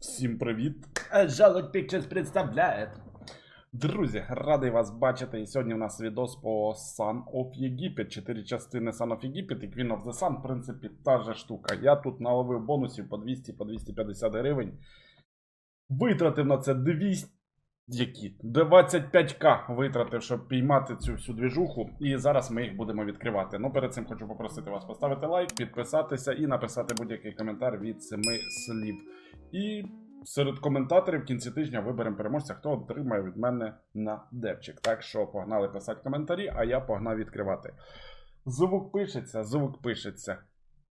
Всім привіт! Жалок Pictures представляє. Друзі, радий вас бачити. І сьогодні у нас відос по Sun of Єгипет. Чотири частини Sun of Єгипет і Queen of the Sun, в принципі, та же штука. Я тут наловив бонусів по 200 по 250 гривень. Витратив на це 200. Які? 25к витратив, щоб піймати цю всю двіжуху. І зараз ми їх будемо відкривати. Ну, перед цим хочу попросити вас поставити лайк, підписатися і написати будь-який коментар від семи слів. І серед коментаторів в кінці тижня виберемо переможця, хто отримає від мене на девчик. Так що погнали писати коментарі, а я погнав відкривати. Звук пишеться, звук пишеться.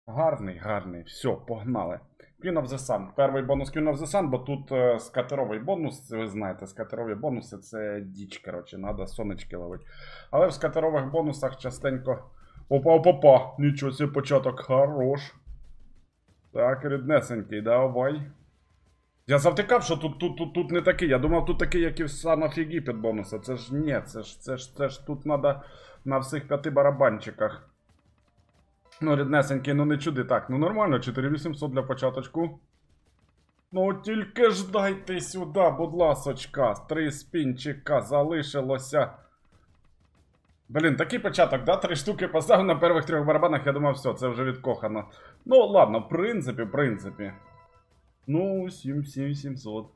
Гарний, гарний. Все, погнали. Queen of the Sun. Перший бонус Queen of the Sun, бо тут е, скатеровий бонус, ви знаєте, скатерові бонуси це діч, коротше, треба сонечки ловити. Але в скатерових бонусах частенько. Опа, опа, опа, нічого собі початок хорош. Так, ріднесенький, давай. Я завтикав, що тут, тут, тут, тут не такий. Я думав, тут такий, як і в of Єгипет бонуси. Це ж ні, це ж, це ж, це ж тут треба на всіх п'яти барабанчиках. Ну, ріднесенький, ну не чуди. Так, ну нормально, 4800 для початочку. Ну, тільки ж дайте сюди, будь ласочка. Три спінчика залишилося. Блін, такий початок, да? Три штуки поставив на перших трьох барабанах, я думав, все, це вже відкохано. Ну, ладно, в принципі, в принципі. Ну, 7, 7, 700.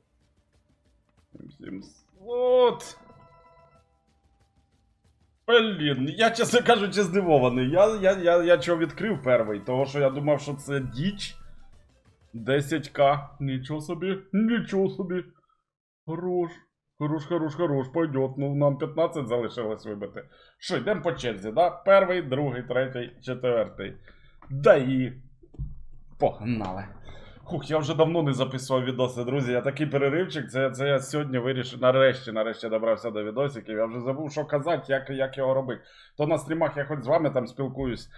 Блін, я, чесно кажучи, здивований. Я, я, я, я чого відкрив перший, того що я думав, що це діч. 10к. Нічого собі, нічого собі. Хорош. Хорош, хорош, хорош, пойдет. Ну, нам 15 залишилось вибити. Що, йдемо по черзі, да? Перший, другий, третій, четвертий. Да і. Погнали. Хух, я вже давно не записував відоси, друзі. Я такий переривчик. Це, це я сьогодні вирішив. Нарешті, нарешті добрався до відосиків. Я вже забув, що казати, як, як його робити. То на стрімах я хоч з вами там спілкуюсь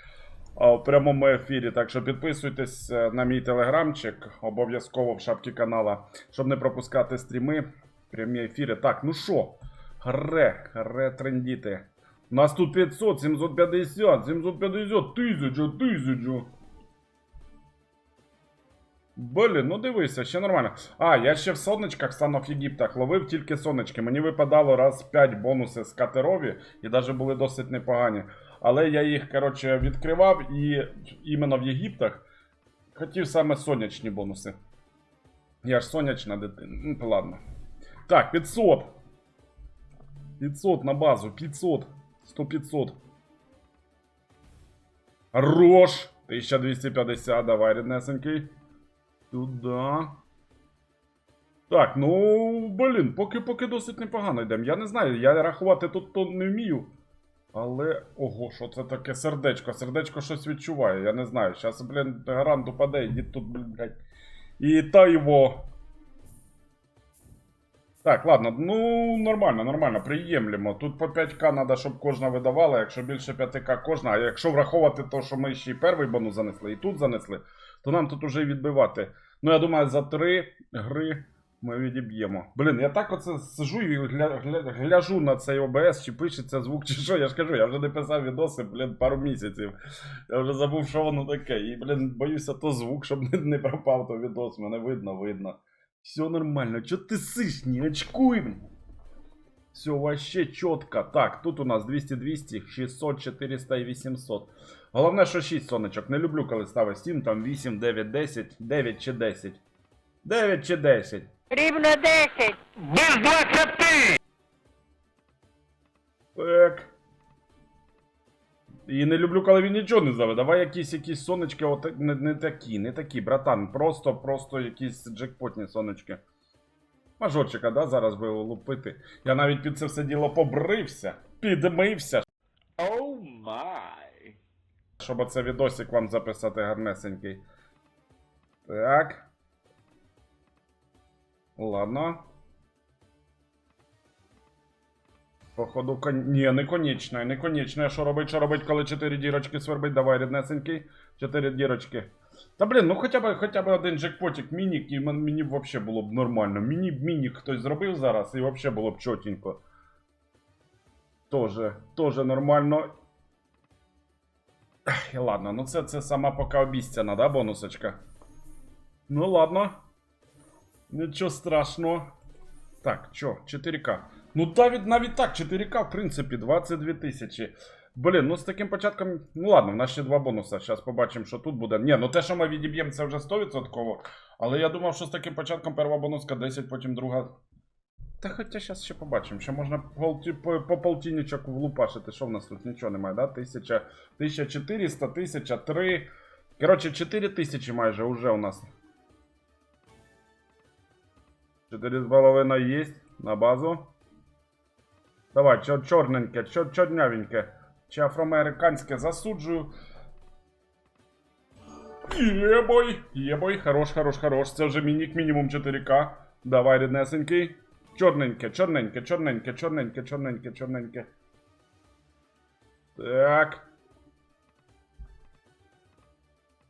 а, в прямому ефірі. Так що підписуйтесь е, на мій телеграмчик, обов'язково в шапці канала, щоб не пропускати стріми, прямі ефіри. Так, ну що, гре, гре трендіти. У нас тут 500, 750, 750, тисяча, тисяча. Блін, ну дивися, ще нормально. А, я ще в сонечках станов Єгиптах ловив тільки сонечки. Мені випадало раз 5 бонуси з катерові, і навіть були досить непогані. Але я їх, коротше, відкривав і іменно в Єгиптах хотів саме сонячні бонуси. Я ж сонячна дитина. Ну, ладно. Так, 500. 500 на базу, 500. 100 500. Хорош! 1250, давай, ріднесенький. Туда. Так, ну, блін, поки поки досить непогано йдемо. Я не знаю, я рахувати тут то не вмію. Але. Ого, що це таке сердечко? Сердечко щось відчуває, я не знаю. Зараз, блін, гарант упаде, йдіть тут, блін, блядь. І та його. Так, ладно, ну нормально, нормально, приємлемо. Тут по 5к треба, щоб кожна видавала. Якщо більше 5к кожна, а якщо враховувати те, що ми ще й перший бонус занесли, і тут занесли, то нам тут уже відбивати. Ну, я думаю, за три гри ми відіб'ємо. Блін, я так оце сижу і гля, гля, гляжу на цей ОБС, чи пишеться звук, чи що. Я ж кажу, я вже не писав відоси, блін, пару місяців. Я вже забув, що воно таке. І, блін, боюся, то звук, щоб не пропав то відос. Мене видно, видно. Все нормально. Чо ти сиш, не очкуй. блін. Все вообще чітко. Так, тут у нас 200, 200, 600, 400 і 800. Головне, що 6 сонечок. Не люблю, коли ставить 7, там 8, 9, 10, 9 чи 10. 9 чи 10. Рівно 10. Без 20! Так. І не люблю, коли він нічого не зове. Давай якісь якісь сонечки, от, не, не такі, не такі, братан. Просто, просто якісь джекпотні сонечки. Мажорчика, да, зараз би лупити. Я навіть під це все діло побрився, підмився, Оу май! щоб оце відосик вам записати гарнесенький. Так. Ладно. Походу, кон... Ні, не конічне, не конічне. Що робить, що робить, коли 4 дірочки свербить? Давай, ріднесенький. 4 дірочки. Та блін, ну хоча б хоча б один джекпотик мінік, і мен- мені б взагалі було б нормально. Мені б мінік хтось зробив зараз, і взагалі було б чотенько. Тоже, тоже нормально. Ех, Ладно, ну це, це сама пока обіцяна, да, бонусочка? Ну ладно. Нічого страшного. Так, чо, 4К. Ну, навіть, навіть так, 4К, в принципі, 22 тисячі. Блін, ну з таким початком. Ну ладно, в нас ще два бонуси. Зараз побачимо, що тут буде. Ні, ну те, що ми відіб'ємо, це вже 100%. Але я думав, що з таким початком перша бонуска 10, потім друга. Та хоча зараз ще побачимо. Ще можна по, по полтинничок влупашити. Що в нас тут? Нічого немає, да? 1000, 1400, 1003. Коротше, 4000 майже уже у нас. 4,5 есть на базу. Давай, чор чорненьке, чор чорнявеньке. Чи афроамериканське засуджую. Єбой! Єбой, хорош, хорош, хорош. Це вже мінік мінімум 4К. Давай, ріднесенький. Чорненьке, чорненьке, чорненьке, чорненьке, чорненьке, чорненьке. Так.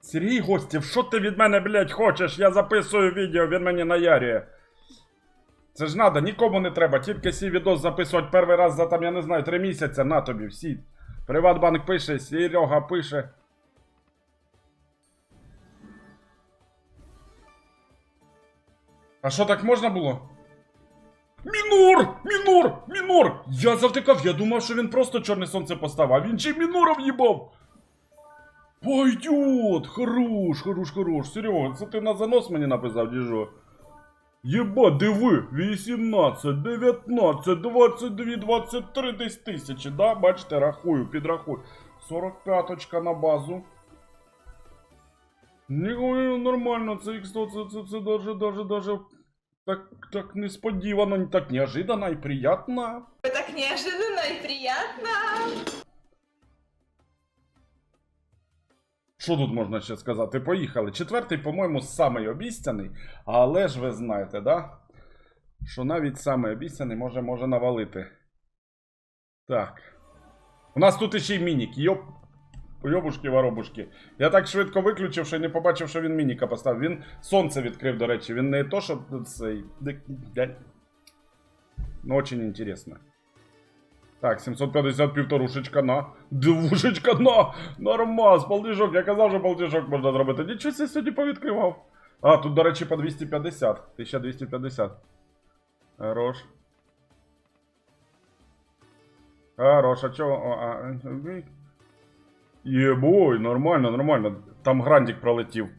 Сергій Гостів, що ти від мене, блядь, хочеш? Я записую відео, він мені наярює. Це ж надо, нікому не треба, тільки сій відос записувати перший раз за там, я не знаю, три місяці, на тобі, всі. Приватбанк пише, Серега пише. А що так можна було? Мінор! Мінор! Мінор! Я завтикав, я думав, що він просто чорне сонце поставив, а він ще й мінора в'їбав! Пойдет! Хорош, хорош, хорош. Серега, це ти на занос мені написав, діжо? Єба, диви, 18, 19, 22, 23 десь тисячі, да? Бачите, рахую, підрахую. 45 на базу. Ні, нормально, це X100, це, це, це даже, даже, даже так, так несподівано, так неожиданно і приятно. Так неожиданно и приятно. Що тут можна ще сказати? Поїхали. Четвертий, по-моєму, самий обіцяний, але ж ви знаєте, да? Що навіть самий обіцяний може, може навалити. Так. У нас тут іще й мінік. Йоп. Йобушки воробушки. Я так швидко виключив, що не побачив, що він мініка поставив. Він сонце відкрив, до речі. Він не то, що цей. Ну, очень інтересно. Так, 750 півторушечка на. Двушечка на. Нормас, полтішок. Я казав, що полтішок можна зробити. Нічого себе сьогодні повідкривав. А, тут, до речі, по 250. 1250. Хорош. Хорош, а чого? А, Єбой, нормально, нормально. Там грандик пролетів.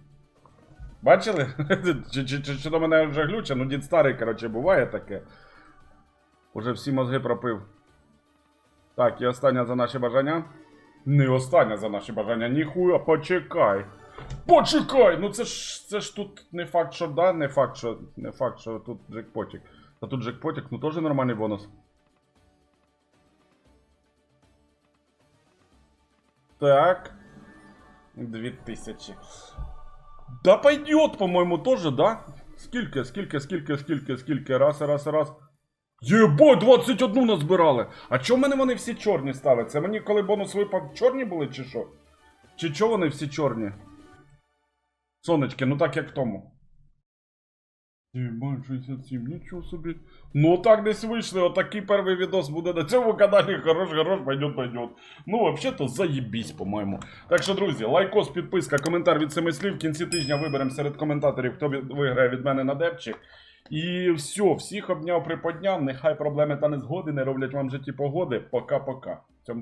Бачили? чи, чи, чи, чи до мене вже глюче? Ну, дід старий, коротше, буває таке. Уже всі мозги пропив. Так, і остання за наші бажання. Не остання за наші бажання, ніхуя, почекай. Почекай! Ну це ж це ж тут не факт, що да, не факт, що не факт, що тут джекпотік. Та тут джекпотік, ну теж нормальний бонус. Так. 2000. Да пойдет, по-моему, тоже, да? Скільки, скільки, скільки, скільки, скільки, раз, раз, раз. Єбой, 21 назбирали. А в мене вони всі чорні стали? Це мені коли бонус випав чорні були, чи що? Чи чого вони всі чорні? Сонечки, ну так як в тому. Єбать, 67, нічого собі. Ну так десь вийшли, отакий перший відос буде на цьому каналі. Хорош, хорош, пойдет, пойдет. Ну, взагалі-то заєбісь, по-моєму. Так що, друзі, лайкос, підписка, коментар від семи слів. В кінці тижня виберемо серед коментаторів, хто виграє від мене на депчик. І все, всіх обняв, приподняв. Нехай проблеми та незгоди не роблять вам житті погоди. Пока-пока.